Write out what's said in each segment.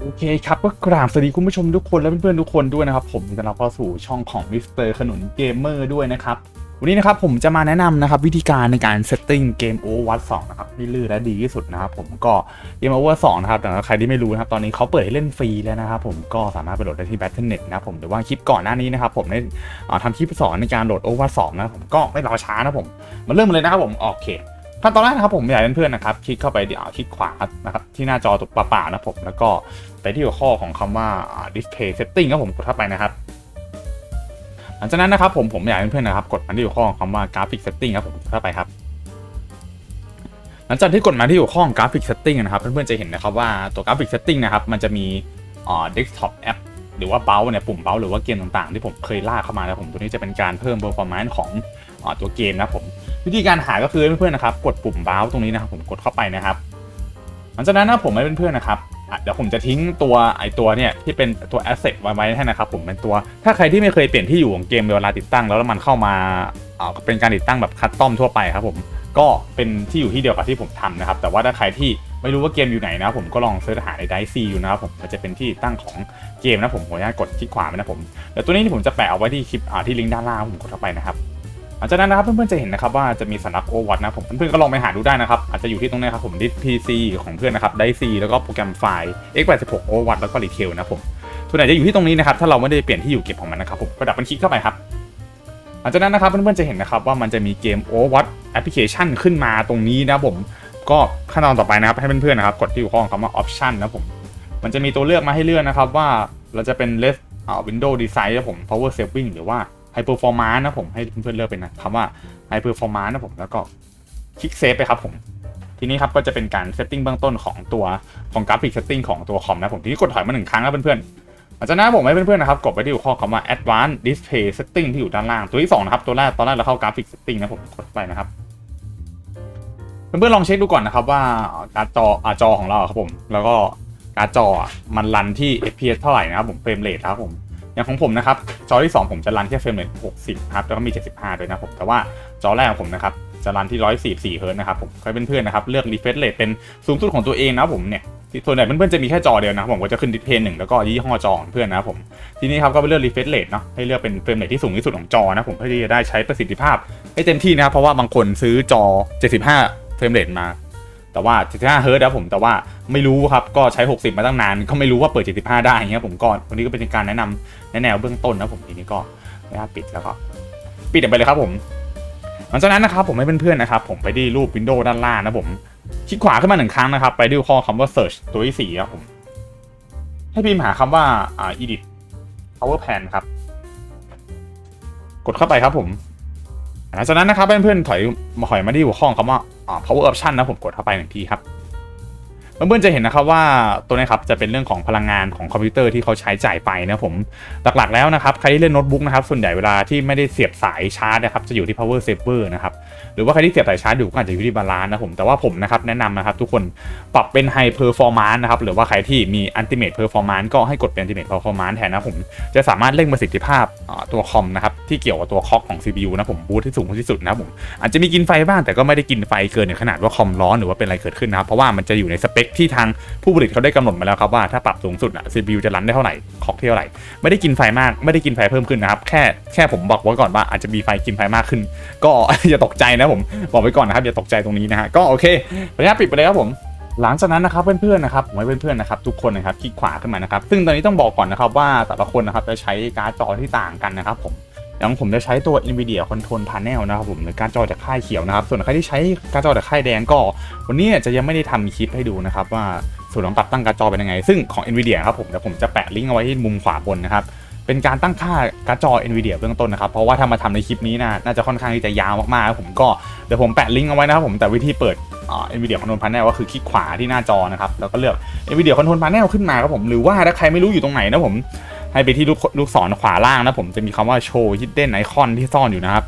โอเคครับก็กราบสวัสดีคุณผู้ชมทุกคนและเพื่อนๆทุกคนด้วยนะครับผมต้อนรับเข้าสู่ช่องของมิสเตอร์ขนุนเกมเมอร์ด้วยนะครับวันนี้นะครับผมจะมาแนะนำนะครับวิธีการในการเซตติ้งเกม Overwatch 2นะครับที่ลื่นและดีที่สุดนะครับผมก็เกม Overwatch 2นะครับแต่ใครที่ไม่รู้นะครับตอนนี้เขาเปิดให้เล่นฟรีแล้วนะครับผมก็สามารถไปโหลดได้ที่ Battle.net นะครับผมหรือว่าคลิปก่อนหน้านี้นะครับผมได้ทำคลิปสอนในการโหลด Overwatch 2นะผมก็ไม่รอช้านะผมมาเริ่มเลยนะครับผมโอเค ขั้นตอนแรกนะครับผมอยากให้เพื่อนๆนะครับคลิกเข้าไปที่อ่าคลิกขวานะครับที่หน้าจอตัวเปล่าๆนะผมแล้วก็ไปที่หัวข้อของคำว่าอ่า display setting ครับผมกดเข้าไปนะครับหลังจากนั้นนะครับผมผมอยากให้เพื่อนๆนะครับกดมาที่หัวข้อของคำว่า graphic setting ครับผมกดเข้าไปครับหลังจากที่กดมาที่หัวข้อของ graphic setting นะครับเพื่อนๆจะเห็นนะครับว่าตัว graphic setting นะครับมันจะมีอ่า desktop app หรือว่าเบลเนี่ยปุ่มเบลหรือว่าเกมต่างๆ ที่ผมเคยลากเข้ามานะผมตัวนี้จะเป็นการเพิ่ม performance ของอ่าตัวเกมนะผม วิธีการหาก็คือเพื่อนๆนะครับกดปุ่ม browse ตรงนี้นะครับผมกดเข้าไปนะครับ หลังจากนั้นนะผมให้เพื่อนๆนะครับเดี๋ยวผมจะทิ้งตัวไอตัวเนี่ยที่เป็นตัว asset ไวไว้ให้นะครับผมเป็นตัวถ้าใครที่ไม่เคยเปลี่ยนที่อยู่ของเกมเวลาติดตั้ง แล้วมันเข้ามาอ่าเป็นการติดตั้งแบบคัสตอมทั่วไปครับผมก็เป็นที่อยู่ที่เดียวกับที่ผมทำนะครับ แต่ว่าถ้าใครที่ไม่รู้ว่าเกมอยู่ไหนนะผมก็ลองเสิร์ชหาในไดซีอยู่นะครับผมมันจะเป็นที่ตั้งของเกมนะผมขออนุญาตกดคลิกขวาไปนะผมเดี๋ยวตัวนี้ที่ผมจะแปะเอาไว้ที่คลิปที่ลิงก์ด้านล่างผมกดเข้าไปนะครับ หลังจากนั้นนะครับเพื่อนๆจะเห็นนะครับว่าจะมีสัญลักษณ์โอวัตนะผมเพื่อนๆก็ลองไปหาดูได้นะครับอาจจะอยู่ที่ตรงนี้ครับผมดิสพีซีของเพื่อนนะครับไดซีแล้วก็โปรแกรมไฟล์ x86 โอวัตแล้วก็รีเทลนะผมส่วนไหนจะอยู่ที่ตรงนี้นะครับถ้าเราไม่ได้เปลี่ยนที่อยู่เก็บของมันนะครับผมก็ดับมันคลิกเข้าไปครับหลังจากนั้นนะครับเพื่อนๆจะเห็นนะครับว่ามันจะมีเกมโอวัตแอปพลิเคชันขึ้นมาตรงนี้นะผมก็ขั้นตอนต่อไปนะครับให้เพื่อนๆนะครับกดที่หัวข้อของคำว่า option นะผมมันจะมีตัวเลือกมาให้เลือกนะครับว่าเราจะเป็น less อ่า window design นะผม power saving หรือว่า high performance นะผมให้เพื่อนๆเลือกเป็นนะคำว่า high performance นะผมแล้วก็คลิกเซฟไปครับผมทีนี้ครับก็จะเป็นการเซตติ้งเบื้องต้นของตัวของกราฟิกเซตติ้งของตัวคอมนะผมทีนี้กดถอยมาหนึ่งครั้งนะเพื่อนๆหลังจากนั้นผมให้เพื่อนๆนะครับกดไปที่หัวข้อคำว่า advanced display setting ที่อยู่ด้านล่างตัวที่สองนะครับตัวแรกตอนแรกเราเข้ากราฟิกเซตติ้งนะผมกดไปนะครับเพื่อนๆลองเช็คดูก่อนนะครับว่าการจออาจอของเราครับผม แล้วก็การจอมันรันที่ fps เท่าไหร่นะครับผมเฟรมเรทครับผม อย่างของผมนะครับจอที่ 2 ผมจะรันแค่เฟรมเรท60ครับแล้วก็มี 75 ด้วยนะผมแต่ว่าจอแรกของผมนะครับจะรันที่ 144เฮิร์ตนะครับผมให้เป็นเพื่อนนะครับเลือก refresh rate เป็นสูงสุดของตัวเองนะผมเนี่ยส่วนใหญ่เพื่อนๆจะมีแค่จอเดียวนะผมก็จะขึ้นดิสเพย์หนึ่งแล้วก็ยี่ห้อจอของเพื่อนนะผมทีนี้ครับก็ไปเลือก refresh rate เนาะให้เลือกเป็นเฟรมเรทที่สูงที่สุดของจอนะผมเพื่อที่จะได้ใช้ประสิทธิภาพให้เต็มที่นะครับเพราะว่าบางคนซื้อจอ 75 เฟรมเรทมา แต่ว่า 75เฮิร์ตนะผมแต่ว่าไม่รู้ครับก็ใช้ 60 มาตั้งนาน ก็ไม่รู้ว่าเปิด 75 ได้อย่างเงี้ยผมก็วันนี้ก็เป็นการแนะนำในแนวเบื้องต้นนะผมทีนี้ก็นะครับปิดแล้วก็ปิดไปเลยครับผมหลังจากนั้นนะครับผมให้เพื่อนๆนะครับผมไปที่รูปวินโดว์ด้านล่างนะผมคลิกขวาขึ้นมาหนึ่งครั้งนะครับ ไปที่ข้อคำว่า search ตัวที่สี่ครับผม ให้พิมพ์หาคำว่าอ่า edit power pan ครับ กดเข้าไปครับผม หลังจากนั้นนะครับเพื่อนๆถอยมาถอยมาที่หัวข้อคำว่าอ่า power option นะผมกดเข้าไปหนึ่งทีครับ เพื่อนๆจะเห็นนะครับว่าตัวนี้ครับจะเป็นเรื่องของพลังงานของคอมพิวเตอร์ที่เขาใช้จ่ายไปนะผมหลักๆแล้วนะครับใครที่เล่นโน้ตบุ๊กนะครับส่วนใหญ่เวลาที่ไม่ได้เสียบสายชาร์จนะครับจะอยู่ที่ power saver นะครับหรือว่าใครที่เสียบสายชาร์จอยู่ก็อาจจะอยู่ที่บาลานซ์นะผมแต่ว่าผมนะครับแนะนำนะครับทุกคนปรับเป็น high performance นะครับหรือว่าใครที่มี ultimate performance ก็ให้กดเป็น ultimate performance แทนนะผมจะสามารถเร่งประสิทธิภาพตัวคอมนะครับที่เกี่ยวกับตัวคอกของ CPU นะผมบูทที่สูงที่สุดนะผมอาจจะมีกินไฟบ้างแต่ก็ไม่ได้กินไฟเกินขนาดว่าคอมร้อนหรือว่าเป็นอะไรเกิดขึ้นนะครับเพราะว่ามันจะอยู่ในสเปคที่ทางผู้ผลิตเขาได้กำหนดมาแล้วครับว่าถ้าปรับสูงสุดอะ CPU จะรันได้เท่าไหร่คอกเท่าไหร่ ไม่ได้กินไฟมากไม่ได้กินไฟเพิ่มขึ้นนะครับ แค่แค่ผมบอกไว้ก่อนว่าอาจจะมีไฟกินไฟมากขึ้น ก็อย่าตกใจนะผมบอกไว้ก่อนนะครับอย่าตกใจตรงนี้นะฮะก็โอเคขออนุญาตปิดไปเลยครับผมหลังจากนั้นนะครับเพื่อนๆนะครับผมให้เพื่อนๆนะครับทุกคนนะครับคลิกขวาขึ้นมานะครับซึ่งตอนนี้ต้องบอกก่อนนะครับว่าแต่ละคนนะครับจะใช้การ์ดจอที่ต่างกันนะครับผม อย่างผมจะใช้ตัว NVIDIA Control Panel นะครับผมหรือการจอจากค่ายเขียวนะครับ ส่วนใครที่ใช้การจอจากค่ายแดงก็ วันนี้จะยังไม่ได้ทำคลิปให้ดูนะครับว่าส่วนของปรับตั้งการจอเป็นยังไง ซึ่งของ NVIDIA ครับผมเดี๋ยวผมจะแปะลิงก์เอาไว้ที่มุมขวาบนนะครับเป็นการตั้งค่าการ์ดจอ NVIDIA เบื้องต้นนะครับ เพราะว่าถ้ามาทำในคลิปนี้นะน่าจะค่อนข้างที่จะยาวมากๆ ผมก็เดี๋ยวผมแปะลิงก์เอาไว้นะครับผมแต่วิธีเปิดอ่า NVIDIA Control Panel ก็คือคลิกขวาที่หน้าจอนะครับ แล้วก็เลือก NVIDIA Control Panel ขึ้นมาครับผม หรือว่าถ้าใครไม่รู้อยู่ตรงไหนนะผม ให้ไปที่ลูกลูกศรขวาล่างนะผมจะมีคำว่าโชว์ hidden icon ที่ซ่อนอยู่นะครับ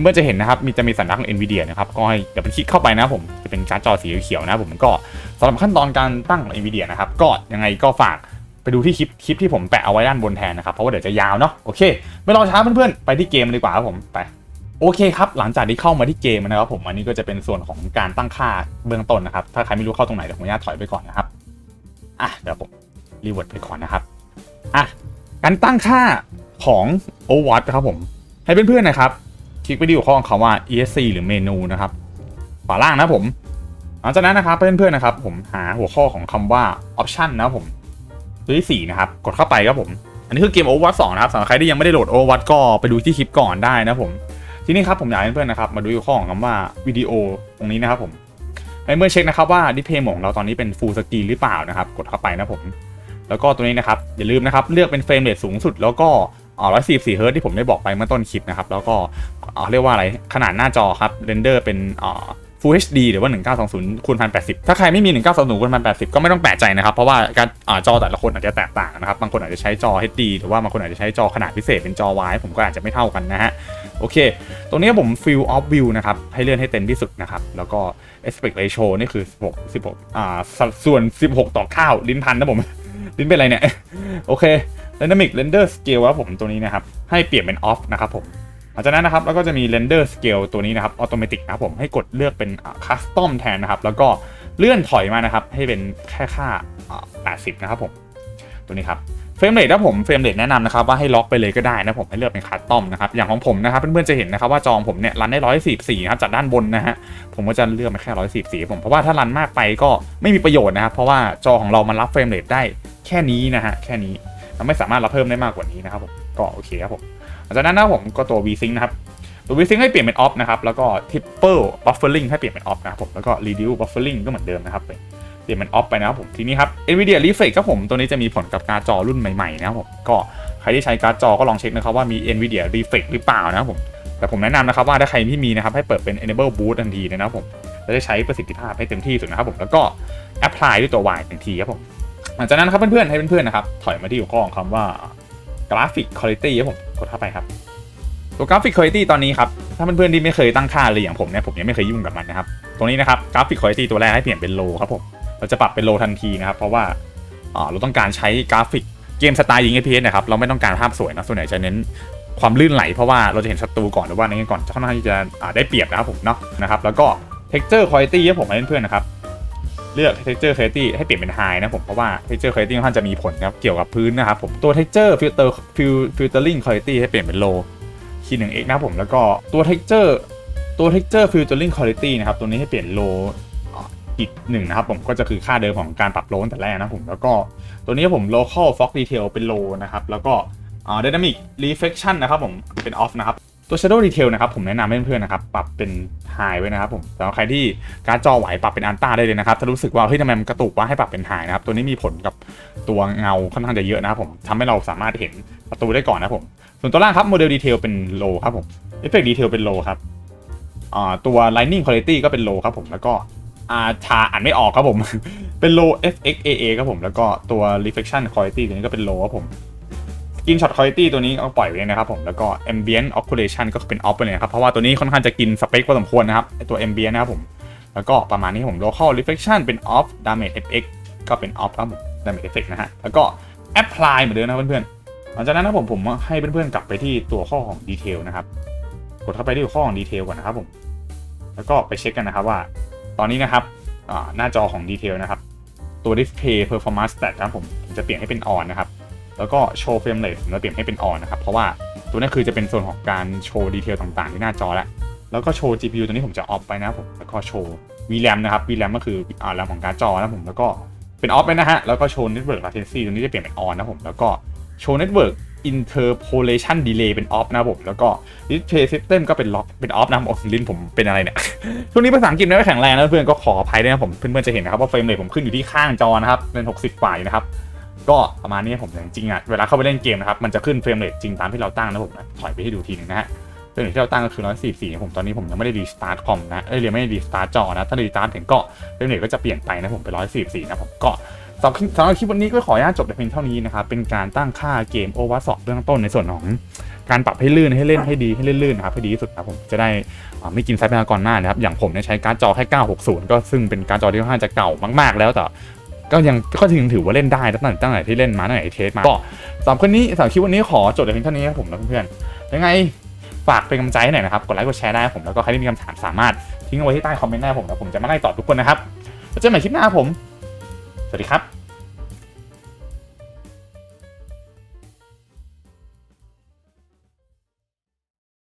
เมื่อจะเห็นนะครับมีจะมีสัญลักษณ์ของ Nvidia นะครับก็ให้เดี๋ยวไปคลิกเข้าไปนะผมจะเป็นการ์ดจอสีเขียวนะผมก็สำหรับขั้นตอนการตั้งของ Nvidia นะครับก็ยังไงก็ฝากไปดูที่คลิปคลิปที่ผมแปะเอาไว้ด้านบนแทนนะครับเพราะว่าเดี๋ยวจะยาวเนาะโอเค ไม่รอช้าเพื่อนๆไปที่เกมดีกว่าครับผมไปโอเคครับ หลังจากที่เข้ามาที่เกมนะครับผมอันนี้ก็จะเป็นส่วนของการตั้งค่าเบื้องต้นนะครับ ถ้าใครไม่รู้เข้าตรงไหนเดี๋ยวผมอนุญาตถอยไปก่อนนะครับ อะเดี๋ยวผมรีเวิร์ดไปก่อนนะครับ อะการตั้งค่าของ Overwatch นะครับผม ให้เพื่อนๆนะครับ คลิกไปที่หัวข้อของคำว่า ESC หรือเมนูนะครับขวาล่างนะผมหลังจากนั้นนะครับเพื่อนๆนะครับ ผมหาหัวข้อของคำว่า Option นะผมตัวที่ 4 นะครับ กดเข้าไปครับผม อันนี้คือเกม Overwatch 2 นะครับสำหรับใครที่ยังไม่ได้โหลด Overwatch ก็ไปดูที่คลิปก่อนได้นะครับผม ทีนี้ครับผมอยากให้เพื่อนๆนะครับ มาดูหัวข้อของคำว่าวิดีโอตรงนี้นะครับผมให้เมื่อเช็คนะครับว่าดิสเพย์ของเราตอนนี้เป็น Full Screen หรือเปล่านะครับ กดเข้าไปนะผม แล้วก็ตัวนี้นะครับอย่าลืมนะครับเลือกเป็นเฟรมเรทสูงสุด แล้วก็อ่า144เฮิร์ตที่ผมได้บอกไปเมื่อต้นคลิปนะครับแล้วก็เรียกว่าอะไรขนาดหน้าจอครับเรนเดอร์เป็น Full HD หรือว่า 1920คูณ1080 ถ้าใครไม่มี 1920คูณ1080 ก็ไม่ต้องแปลกใจนะครับ เพราะว่าการอาจอแต่ละคนอาจจะแตกต่างนะครับ บางคนอาจจะใช้จอ HD หรือว่าบางคนอาจจะใช้จอขนาดพิเศษเป็นจอ wide ผมก็อาจจะไม่เท่ากันนะฮะ โอเค ตรงนี้ผม field of view นะครับ ให้เลื่อนให้เต็มที่สุดนะครับ แล้วก็ aspect ratio นี่คือ 16 16อ่าสัดส่วน 16 ต่อ 9 ลิ้นพันนะผม ลิ้นเป็นอะไรเนี่ย โอเค dynamic render scale ครับผมตัวนี้นะครับ ให้เปลี่ยนเป็น off นะครับผมหลังจากนั้นนะครับแล้วก็จะมี render scale ตัวนี้นะครับ automatic นะครับผมให้กดเลือกเป็น custom แทนนะครับ แล้วก็เลื่อนถอยมานะครับ ให้เป็นแค่ค่า 80 นะครับผม ตัวนี้ครับเฟรมเรทนะผมเฟรมเรทแนะนำนะครับว่าให้ล็อกไปเลยก็ได้นะผมให้เลือกเป็นคัสตอมนะครับอย่างของผมนะครับเพื่อนๆจะเห็นนะครับว่าจอของผมเนี่ยรันได้144ครับจากด้านบนนะฮะผมก็จะเลือกมาแค่144ผมเพราะว่าถ้ารันมากไปก็ไม่มีประโยชน์นะครับเพราะว่าจอของเรามันรับเฟรมเรทได้ แค่นี้นะฮะแค่นี้เราไม่สามารถรับเพิ่มได้มากกว่านี้นะครับผมก็โอเคครับผมหลังจากนั้นนะผมก็ตัว VSync นะครับตัว VSync ให้เปลี่ยนเป็น off นะครับแล้วก็ triple buffering ให้เปลี่ยนเป็น off นะครับผมแล้วก็ reduce buffering ก็เหมือนเดิมนะครับเปลี่ยนเป็นออฟไปนะครับผมทีนี้ครับ NVIDIA Reflex ครับผมตัวนี้จะมีผลกับการ์ดจอรุ่นใหม่ๆนะครับผมก็ใครที่ใช้การ์ดจอก็ลองเช็คนะครับว่ามี NVIDIA Reflex หรือเปล่านะครับผมแต่ผมแนะนำนะครับว่าถ้าใครที่มีนะครับให้เปิดเป็น Enable boot ทันทีนะครับผมจะได้ใช้ประสิทธิภาพให้เต็มที่สุดนะครับผมแล้วก็ Apply ด้วยตัว Y ทันทีครับผม หลังจากนั้นครับเพื่อนๆให้เพื่อนๆนะครับถอยมาที่หัวข้อของคำว่า Graphic Quality ครับผมกดเข้าไปครับตัว Graphic Quality ตอนนี้ครับถ้าเพื่อนๆที่ไม่เคยตั้งค่าเลยอย่างผมเนี่ยผมยังไม่เคยยุ่งกับมันนะครับตรงนี้นะครับ Graphic Quality ตัวแรกให้เปลี่ยนเป็น Low ครับผมเราจะปรับเป็นโลทันทีนะครับ เพราะว่าเราต้องการใช้กราฟิกเกมสไตล์ยิง FPS นะครับเราไม่ต้องการภาพสวยนะส่วนใหญ่จะเน้นความลื่นไหลเพราะว่าเราจะเห็นศัตรูก่อนหรือว่าในก่อนจะค่อนข้างที่จะได้เปรียบนะครับผมเนาะนะครับแล้วก็ texture quality ให้ผมให้เพื่อนๆนะครับ เลือก texture quality ให้เปลี่ยนเป็น high นะผมเพราะว่า texture quality ค่อนข้างจะมีผลครับเกี่ยวกับพื้นนะครับผมตัว texture filter filtering quality ให้เปลี่ยนเป็น low คีย์หนึ่ง x นะผมแล้วก็ตัว texture ตัว texture filtering quality นะครับตัวนี้ให้เปลี่ยน low อีกหนึ่งนะครับผมก็จะคือค่าเดิมของการปรับโลตั้งแต่แรกนะผมแล้วก็ตัวนี้ผม local fog detail เป็น low นะครับแล้วก็ dynamic reflection นะครับผมเป็น off นะครับ ตัว shadow detail นะครับผมแนะนำให้เพื่อนๆนะครับปรับเป็น high ไว้นะครับผมสำหรับใครที่การดจอไหวปรับเป็น ultra ได้เลยนะครับถ้ารู้สึกว่าเฮ้ยทำไมมันกระตุกว่าให้ปรับเป็น high นะครับตัวนี้มีผลกับตัวเงาค่อนข้างจะเยอะนะครับผมทำให้เราสามารถเห็นประตูได้ก่อนนะครับผมส่วนตัวล่างครับ model detail เป็น low ครับผม effect detail เป็น low ครับตัว lighting quality ก็เป็น low ครับผมแล้วก็อาชาอ่านไม่ออกครับผม เป็น low fxaa ครับผม แล้วก็ตัว reflection quality ตัวนี้ก็เป็น low ครับผม skin shot quality ตัวนี้ก็ปล่อยไว้เลยนะครับผมแล้วก็ ambient occlusion ก็เป็น off ไปเลยครับ เพราะว่าตัวนี้ค่อนข้างจะกินสเปคพอสมควรนะครับตัว ambient นะครับผมแล้วก็ประมาณนี้ผม local reflection เป็น off damage fx ก็เป็น off ครับผม damage effect นะฮะแล้วก็ apply เหมือนเดิมนะเพื่อนๆหลังจากนั้นนะผมผมให้เพื่อนๆกลับไปที่ตัวข้อของ detail นะครับกดเข้าไปที่ข้อของ detail ก่อนนะครับผมแล้วก็ไปเช็คกันนะครับว่า ตอนนี้นะครับหน้าจอของดีเทลนะครับตัว display performance stat ครับผมผมจะเปลี่ยนให้เป็น on นะครับ แล้วก็ show frame rate ผมจะเปลี่ยนให้เป็น on นนะครับ เพราะว่าตัวนี้คือจะเป็นส่วนของการโชว์ดีเทลต่างๆ ที่หน้าจอแล้วแล้วก็โชว์ GPU ตัวนี้ผมจะ off ไปนะผมแล้วก็โชว์ VRAM นะครับ VRAM ก็คืออ่า RAM ของการ์ดจอนะผมแล้วก็เป็น off ไปนะฮะแล้วก็โชว์ network latency ตัวนี้จะเปลี่ยนเป็น on นนะผมแล้วก็โชว์ network interpolation delay เป็น off นะผมแล้วก็ display system ก็เป็น lock เป็น off นะผมลิ้นผมเป็นอะไรเนี่ยช่วงนี้ภาษาอังกฤษไม่แข็งแรงนะเพื่อนก็ขออภัยด้วยนะผมเพื่อนๆจะเห็นนะครับว่าเฟรมเรทผมขึ้นอยู่ที่ข้างจอนะครับเป็น 60กว่าอยู่นะครับ ก็ประมาณนี้ผมแต่จริงๆอะเวลาเข้าไปเล่นเกมนะครับมันจะขึ้นเฟรมเรทจริงตามที่เราตั้งนะผมนะถอยไปให้ดูทีหนึงนะฮะเฟรมเรทที่เราตั้งก็คือ144ผมตอนนี้ผมยังไม่ได้รีสตาร์ทคอมนะเอ้ยยังไม่ได้รีสตาร์ทจอนะถ้ารีสตาร์ทถึงก็เฟรมเรทก็จะเปลี่ยนไปนะผมเป็น144นะผมก็สำหรับสำหรับคลิปวันนี้ก็ขออนุญาตจบแต่เพียงเท่านี้นะครับเป็นการตั้งค่าเกมโอเวอร์สอบเบื้องต้นในส่วนของการปรับให้ลื่นให้เล่นให้ดีให้เล่นลื่นนะครับให้ดีที่สุดนะครับผมจะได้ไม่กินทรัพยากรมากนะครับอย่างผมเนี่ยใช้การ์ดจอแค่960 ก็ซึ่งเป็นการ์ดจอที่ค่อนข้างจะเก่ามากๆ แล้วแต่ ก็ยังก็ถึงถือว่าเล่นได้ตั้งแต่ตั้งแต่ที่เล่นมาตั้งแต่เทสมาก็สำหรับคลิปนี้สำหรับคลิปวันนี้ขอจบแต่เพียงเท่านี้ครับผมและเพื่อนๆยังไงฝากเป็นกำลังใจให้หน่อยนะครับกดไลค์กดแชร์ได้ผมแล้วก็ใครที่มีคำถามสามารถทิ้งเอาไว้ที่ใต้คอมเมนต์ได้ผมแล้วผมจะมาไล่ตอบทุกคนนะครับแล้วเจอกันใหม่คลิปหน้าผม สวัสดีครับ